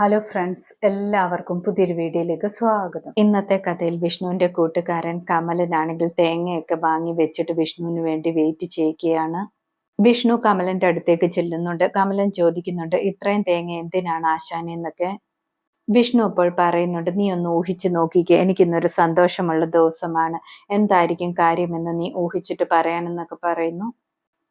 Hello friends എല്ലാവർക്കും പുതിയൊരു വീഡിയോയിലേക്ക് സ്വാഗതം. ഇന്നത്തെ കഥയിൽ വിഷ്ണുവിന്റെ കൂട്ടുകാരൻ കമലനാണെങ്കിൽ തേങ്ങയൊക്കെ വാങ്ങി വെച്ചിട്ട് വിഷ്ണുവിന് വേണ്ടി വെയിറ്റ് ചെയ്യുകയാണ്. വിഷ്ണു കമലന്റെ അടുത്തേക്ക് ചെല്ലുന്നുണ്ട്. കമലൻ ചോദിക്കുന്നുണ്ട് ഇത്രയും തേങ്ങ എന്തിനാണ് ആശാനെ എന്നൊക്കെ? വിഷ്ണു അപ്പോൾ പറയുന്നുണ്ട് നീ ഒന്ന് ഊഹിച്ചു നോക്കിക്കേ. എനിക്കിന്നൊരു സന്തോഷമുള്ള ദിവസമാണ്. എന്തായിരിക്കും കാര്യമെന്ന് നീ ഊഹിച്ചിട്ട് പറയാനെന്നൊക്കെ പറയുന്നു.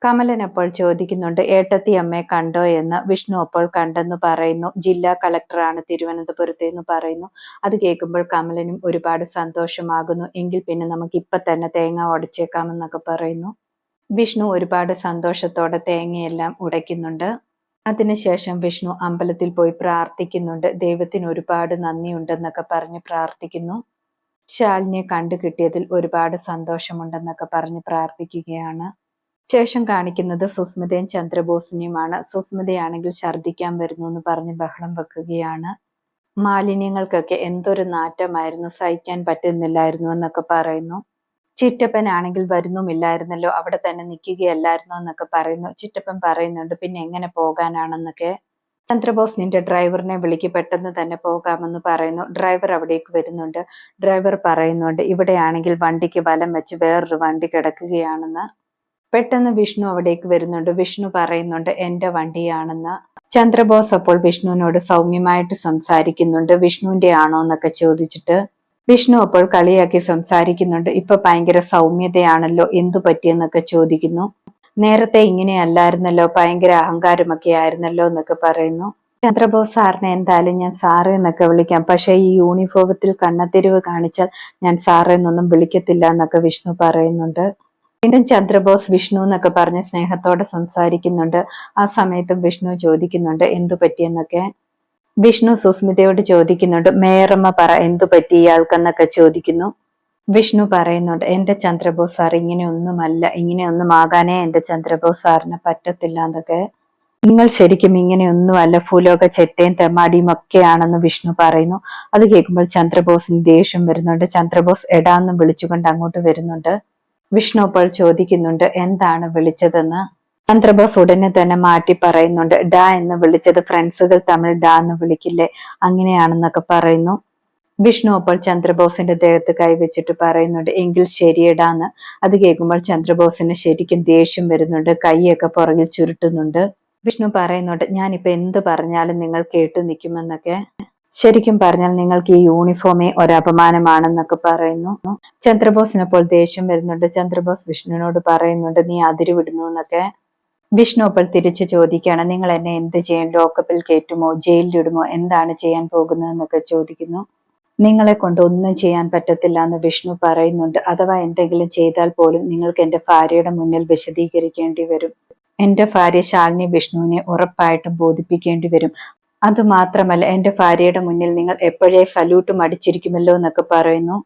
കമലൻ അപ്പോൾ ചോദിക്കുന്നുണ്ട് ഏട്ടത്തി അമ്മയെ കണ്ടോ എന്ന്? വിഷ്ണു അപ്പോൾ കണ്ടെന്ന് പറയുന്നു ജില്ലാ കളക്ടറാണ് തിരുവനന്തപുരത്ത് എന്ന് പറയുന്നു. അത് കേൾക്കുമ്പോൾ കമലനും ഒരുപാട് സന്തോഷമാകുന്നു എങ്കിൽ പിന്നെ നമുക്ക് ഇപ്പൊ തന്നെ തേങ്ങ ഉടച്ചേക്കാമെന്നൊക്കെ പറയുന്നു. വിഷ്ണു ഒരുപാട് സന്തോഷത്തോടെ തേങ്ങയെല്ലാം ഉടയ്ക്കുന്നുണ്ട്. അതിനുശേഷം വിഷ്ണു അമ്പലത്തിൽ പോയി പ്രാർത്ഥിക്കുന്നുണ്ട് ദൈവത്തിന് ഒരുപാട് നന്ദിയുണ്ടെന്നൊക്കെ പറഞ്ഞ് പ്രാർത്ഥിക്കുന്നു. ശാലിനെ കണ്ടു കിട്ടിയതിൽ ഒരുപാട് സന്തോഷമുണ്ടെന്നൊക്കെ പറഞ്ഞ് പ്രാർത്ഥിക്കുകയാണ്. ശേഷം കാണിക്കുന്നത് സുസ്മിതയും ചന്ദ്രബോസിനെയുമാണ്. സുസ്മിതയാണെങ്കിൽ ഛർദ്ദിക്കാൻ വരുന്നു എന്ന് പറഞ്ഞ് ബഹളം വെക്കുകയാണ്. മാലിന്യങ്ങൾക്കൊക്കെ എന്തൊരു നാറ്റമായിരുന്നു. സഹിക്കാൻ പറ്റുന്നില്ലായിരുന്നു എന്നൊക്കെ പറയുന്നു. ചിറ്റപ്പനാണെങ്കിൽ വരുന്നുമില്ലായിരുന്നല്ലോ. അവിടെ തന്നെ നിൽക്കുകയല്ലായിരുന്നു എന്നൊക്കെ പറയുന്നു. ചിറ്റപ്പൻ പറയുന്നുണ്ട് പിന്നെ എങ്ങനെ പോകാനാണെന്നൊക്കെ? ചന്ദ്രബോസ് നിന്റെ ഡ്രൈവറിനെ വിളിക്ക് പെട്ടെന്ന് തന്നെ പോകാമെന്ന് പറയുന്നു. ഡ്രൈവർ അവിടേക്ക് വരുന്നുണ്ട്. ഡ്രൈവർ പറയുന്നുണ്ട് ഇവിടെയാണെങ്കിൽ വണ്ടിക്ക് വലം വെച്ച് വേറൊരു വണ്ടി കിടക്കുകയാണെന്ന്. പെട്ടെന്ന് വിഷ്ണു അവിടേക്ക് വരുന്നുണ്ട്. വിഷ്ണു പറയുന്നുണ്ട് എന്റെ വണ്ടിയാണെന്ന്. ചന്ദ്രബോസ് അപ്പോൾ വിഷ്ണുവിനോട് സൗമ്യമായിട്ട് സംസാരിക്കുന്നുണ്ട്. വിഷ്ണുവിന്റെ ആണോ? എന്നൊക്കെ ചോദിച്ചിട്ട് വിഷ്ണു അപ്പോൾ കളിയാക്കി സംസാരിക്കുന്നുണ്ട്. ഇപ്പൊ ഭയങ്കര സൗമ്യതയാണല്ലോ എന്തു പറ്റിയെന്നൊക്കെ ചോദിക്കുന്നു. നേരത്തെ ഇങ്ങനെയല്ലായിരുന്നല്ലോ ഭയങ്കര അഹങ്കാരമൊക്കെ ആയിരുന്നല്ലോ എന്നൊക്കെ പറയുന്നു. ചന്ദ്രബോസ് സാറിനെ എന്തായാലും ഞാൻ സാറേ എന്നൊക്കെ വിളിക്കാം. പക്ഷെ ഈ യൂണിഫോമത്തിൽ കണ്ണത്തിരിവ് കാണിച്ചാൽ ഞാൻ സാറേ എന്നൊന്നും വിളിക്കത്തില്ല എന്നൊക്കെ വിഷ്ണു പറയുന്നുണ്ട്. വീണ്ടും ചന്ദ്രബോസ് വിഷ്ണു എന്നൊക്കെ പറഞ്ഞ് സ്നേഹത്തോടെ സംസാരിക്കുന്നുണ്ട്. ആ സമയത്തും വിഷ്ണു ചോദിക്കുന്നുണ്ട് എന്തു പറ്റിയെന്നൊക്കെ വിഷ്ണു സുസ്മിതയോട് ചോദിക്കുന്നുണ്ട് മേയറമ്മ പറ എന്തു പറ്റി ഇയാൾക്കെന്നൊക്കെ ചോദിക്കുന്നു. വിഷ്ണു പറയുന്നുണ്ട് എന്റെ ചന്ദ്രബോസ് സാർ ഇങ്ങനെയൊന്നുമല്ല ഇങ്ങനെയൊന്നും ആകാനേ എന്റെ ചന്ദ്രബോസ് സാറിന് പറ്റത്തില്ല എന്നൊക്കെ. നിങ്ങൾ ശരിക്കും ഇങ്ങനെയൊന്നുമല്ല ഭൂലോക ചെറ്റയും തെമാടിയും ഒക്കെയാണെന്ന് വിഷ്ണു പറയുന്നു. അത് കേൾക്കുമ്പോൾ ചന്ദ്രബോസിന് ദേഷ്യം വരുന്നുണ്ട്. ചന്ദ്രബോസ് എടാന്നും വിളിച്ചുകൊണ്ട് അങ്ങോട്ട് വരുന്നുണ്ട്. വിഷ്ണു അപ്പോൾ ചോദിക്കുന്നുണ്ട് എന്താണ് വിളിച്ചതെന്ന്? ചന്ദ്രബോസ് ഉടനെ തന്നെ മാറ്റി പറയുന്നുണ്ട് ഡ എന്ന് വിളിച്ചത് ഫ്രണ്ട്സുകൾ തമ്മിൽ ഡ എന്ന് വിളിക്കില്ലേ? അങ്ങനെയാണെന്നൊക്കെ പറയുന്നു. വിഷ്ണു അപ്പോൾ ചന്ദ്രബോസിന്റെ ദേഹത്ത് കൈവച്ചിട്ട് പറയുന്നുണ്ട് എങ്കിൽ ശരിയിടാന്ന് അത് കേൾക്കുമ്പോൾ ചന്ദ്രബോസിന് ശരിക്കും ദേഷ്യം വരുന്നുണ്ട് കൈയൊക്കെ പുറകിൽ ചുരുട്ടുന്നുണ്ട്. വിഷ്ണു പറയുന്നുണ്ട് ഞാനിപ്പോ എന്ത് പറഞ്ഞാലും നിങ്ങൾ കേട്ടു നിൽക്കുമെന്നൊക്കെ. ശരിക്കും പറഞ്ഞാൽ നിങ്ങൾക്ക് ഈ യൂണിഫോമേ ഒരപമാനമാണെന്നൊക്കെ പറയുന്നു. ചന്ദ്രബോസിനപ്പോൾ ദേഷ്യം വരുന്നുണ്ട്. ചന്ദ്രബോസ് വിഷ്ണുവിനോട് പറയുന്നുണ്ട് നീ അതിരി വിടുന്നു എന്നൊക്കെ. വിഷ്ണു അപ്പോൾ തിരിച്ചു ചോദിക്കുകയാണ് നിങ്ങൾ എന്നെ എന്ത് ചെയ്യും? ലോക്കപ്പിൽ കയറ്റുമോ? ജയിലിലിടുമോ എന്താണ് ചെയ്യാൻ പോകുന്നതെന്നൊക്കെ ചോദിക്കുന്നു. നിങ്ങളെ കൊണ്ട് ഒന്നും ചെയ്യാൻ പറ്റത്തില്ല എന്ന് വിഷ്ണു പറയുന്നുണ്ട്. അഥവാ എന്തെങ്കിലും ചെയ്താൽ പോലും നിങ്ങൾക്ക് എന്റെ ഭാര്യയുടെ മുന്നിൽ വിശദീകരിക്കേണ്ടി വരും. എന്റെ ഭാര്യ ശാലിനി വിഷ്ണുവിനെ ഉറപ്പായിട്ടും ബോധിപ്പിക്കേണ്ടി വരും. അതുമാത്രമല്ല എന്റെ ഭാര്യയുടെ മുന്നിൽ നിങ്ങൾ എപ്പോഴേ സല്യൂട്ട് മടിച്ചിരിക്കുമല്ലോ എന്നൊക്കെ പറയുന്നു.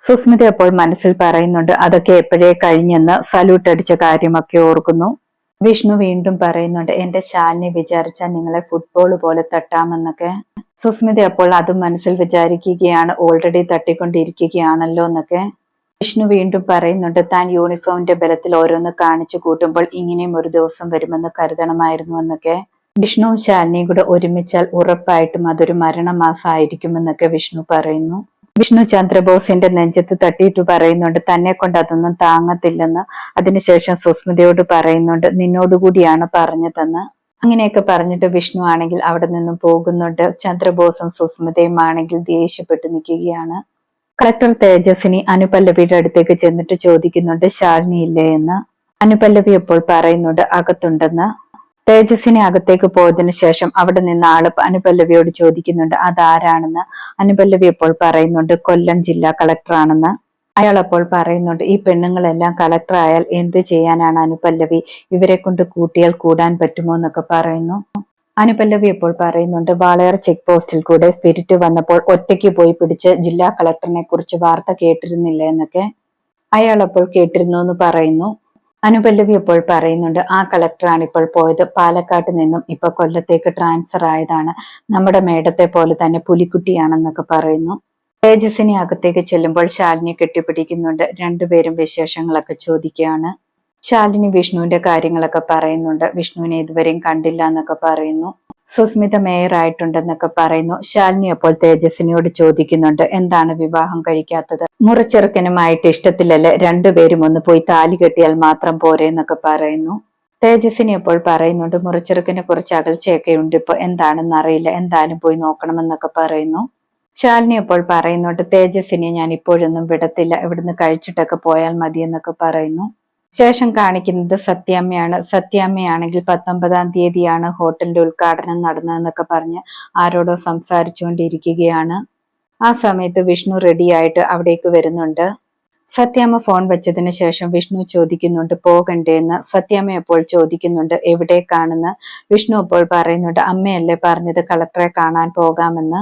സുസ്മിത അപ്പോൾ മനസ്സിൽ പറയുന്നുണ്ട് അതൊക്കെ എപ്പോഴേ കഴിഞ്ഞെന്ന് സല്യൂട്ട് അടിച്ച കാര്യമൊക്കെ ഓർക്കുന്നു. വിഷ്ണു വീണ്ടും പറയുന്നുണ്ട് എന്റെ ശാലിനെ വിചാരിച്ചാൽ നിങ്ങളെ ഫുട്ബോൾ പോലെ തട്ടാമെന്നൊക്കെ. സുസ്മിത അപ്പോൾ അതും മനസ്സിൽ വിചാരിക്കുകയാണ് ഓൾറെഡി തട്ടിക്കൊണ്ടിരിക്കുകയാണല്ലോ എന്നൊക്കെ. വിഷ്ണു വീണ്ടും പറയുന്നുണ്ട് താൻ യൂണിഫോമിന്റെ ബലത്തിൽ ഓരോന്ന് കാണിച്ചു കൂട്ടുമ്പോൾ ഇങ്ങനെയും ഒരു ദിവസം വരുമെന്ന് കരുതണമായിരുന്നു എന്നൊക്കെ. വിഷ്ണുവും ശാലിനിയും കൂടെ ഒരുമിച്ചാൽ ഉറപ്പായിട്ടും അതൊരു മരണമാസമായിരിക്കുമെന്നൊക്കെ വിഷ്ണു പറയുന്നു. വിഷ്ണു ചന്ദ്രബോസിന്റെ നെഞ്ചത്ത് തട്ടിയിട്ട് പറയുന്നുണ്ട് തന്നെ കൊണ്ട് അതൊന്നും താങ്ങത്തില്ലെന്ന്. അതിനുശേഷം സുസ്മിതയോട് പറയുന്നുണ്ട് നിന്നോടുകൂടിയാണ് പറഞ്ഞതെന്ന്. അങ്ങനെയൊക്കെ പറഞ്ഞിട്ട് വിഷ്ണു ആണെങ്കിൽ അവിടെ നിന്നും പോകുന്നുണ്ട്. ചന്ദ്രബോസും സുസ്മിതയും ആണെങ്കിൽ ദേഷ്യപ്പെട്ടു നിൽക്കുകയാണ്. കളക്ടർ തേജസ്വിനി അനുപല്ലവിയുടെ അടുത്തേക്ക് ചെന്നിട്ട് ചോദിക്കുന്നുണ്ട് ശാലിനി ഇല്ലേ? എന്ന്. അനുപല്ലവി അപ്പോൾ പറയുന്നുണ്ട് അകത്തുണ്ടെന്ന്. തേജസ്സിനെ അകത്തേക്ക് പോയതിനു ശേഷം അവിടെ നിന്ന് ആൾ അനുപല്ലവിയോട് ചോദിക്കുന്നുണ്ട് അതാരാണെന്ന്? അനുപല്ലവി ഇപ്പോൾ പറയുന്നുണ്ട് കൊല്ലം ജില്ലാ കളക്ടറാണെന്ന്. അയാൾ അപ്പോൾ പറയുന്നുണ്ട് ഈ പെണ്ണുങ്ങളെല്ലാം കളക്ടർ ആയാൽ എന്ത് ചെയ്യാനാണ് അനുപല്ലവി? ഇവരെ കൊണ്ട് കൂട്ടിയാൽ കൂടാൻ പറ്റുമോ എന്നൊക്കെ പറയുന്നു. അനുപല്ലവി ഇപ്പോൾ പറയുന്നുണ്ട് വാളയാർ ചെക്ക് പോസ്റ്റിൽ കൂടെ സ്പിരിറ്റ് വന്നപ്പോൾ ഒറ്റയ്ക്ക് പോയി പിടിച്ച് ജില്ലാ കളക്ടറിനെ കുറിച്ച് വാർത്ത കേട്ടിരുന്നില്ല എന്നൊക്കെ? അയാൾ അപ്പോൾ കേട്ടിരുന്നു എന്ന് പറയുന്നു. അനുപല്ലവി ഇപ്പോൾ പറയുന്നുണ്ട് ആ കളക്ടറാണ് ഇപ്പോൾ പോയത്. പാലക്കാട്ട് നിന്നും ഇപ്പൊ കൊല്ലത്തേക്ക് ട്രാൻസ്ഫർ ആയതാണ്. നമ്മുടെ മേടത്തെ പോലെ തന്നെ പുലിക്കുട്ടിയാണെന്നൊക്കെ പറയുന്നു. തേജസ്സിനെ അകത്തേക്ക് ചെല്ലുമ്പോൾ ശാലിനി കെട്ടിപ്പിടിക്കുന്നുണ്ട്. രണ്ടുപേരും വിശേഷങ്ങളൊക്കെ ചോദിക്കുകയാണ്. ശാലിനി വിഷ്ണുവിന്റെ കാര്യങ്ങളൊക്കെ പറയുന്നുണ്ട്. വിഷ്ണുവിനെ ഇതുവരെയും കണ്ടില്ല എന്നൊക്കെ പറയുന്നു. സുസ്മിത മേയറായിട്ടുണ്ടെന്നൊക്കെ പറയുന്നു. ശാലിനി അപ്പോൾ തേജസ്വിനിയോട് ചോദിക്കുന്നുണ്ട് എന്താണ് വിവാഹം കഴിക്കാത്തത്? മുറച്ചെറുക്കനുമായിട്ട് ഇഷ്ടത്തിലല്ലേ രണ്ടുപേരും ഒന്ന് പോയി താലി കെട്ടിയാൽ മാത്രം പോരെ എന്നൊക്കെ പറയുന്നു. തേജസ്വിനി അപ്പോൾ പറയുന്നുണ്ട് മുറച്ചെറുക്കനെ കുറച്ച് അകൽച്ചയൊക്കെ ഉണ്ട് ഇപ്പൊ എന്താണെന്ന് അറിയില്ല എന്തായാലും പോയി നോക്കണമെന്നൊക്കെ പറയുന്നു. ശാലിനി അപ്പോൾ പറയുന്നുണ്ട് തേജസ്വിനെ ഞാൻ ഇപ്പോഴൊന്നും വിടത്തില്ല ഇവിടുന്ന് കഴിച്ചിട്ടൊക്കെ പോയാൽ മതി എന്നൊക്കെ പറയുന്നു. ശേഷം കാണിക്കുന്നത് സത്യാമ്മയാണ്. സത്യാമ്മയാണെങ്കിൽ പത്തൊമ്പതാം തീയതിയാണ് ഹോട്ടലിന്റെ ഉദ്ഘാടനം നടന്നതെന്നൊക്കെ പറഞ്ഞ് ആരോടോ സംസാരിച്ചുകൊണ്ടിരിക്കുകയാണ്. ആ സമയത്ത് വിഷ്ണു റെഡിയായിട്ട് അവിടേക്ക് വരുന്നുണ്ട്. സത്യാമ്മ ഫോൺ വെച്ചതിന് ശേഷം വിഷ്ണു ചോദിക്കുന്നുണ്ട് പോകണ്ടേന്ന്? സത്യാമ്മ അപ്പോൾ ചോദിക്കുന്നുണ്ട് എവിടേക്കാണെന്ന്? വിഷ്ണു അപ്പോൾ പറയുന്നുണ്ട് അമ്മയല്ലേ പറഞ്ഞത് കളക്ടറെ കാണാൻ പോകാമെന്ന്?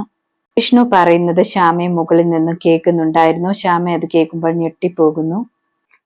വിഷ്ണു പറയുന്നത് ശ്യാമയെ മുകളിൽ നിന്ന് കേൾക്കുന്നുണ്ടായിരുന്നു. ശ്യാമ അത് കേൾക്കുമ്പോൾ ഞെട്ടിപ്പോകുന്നു.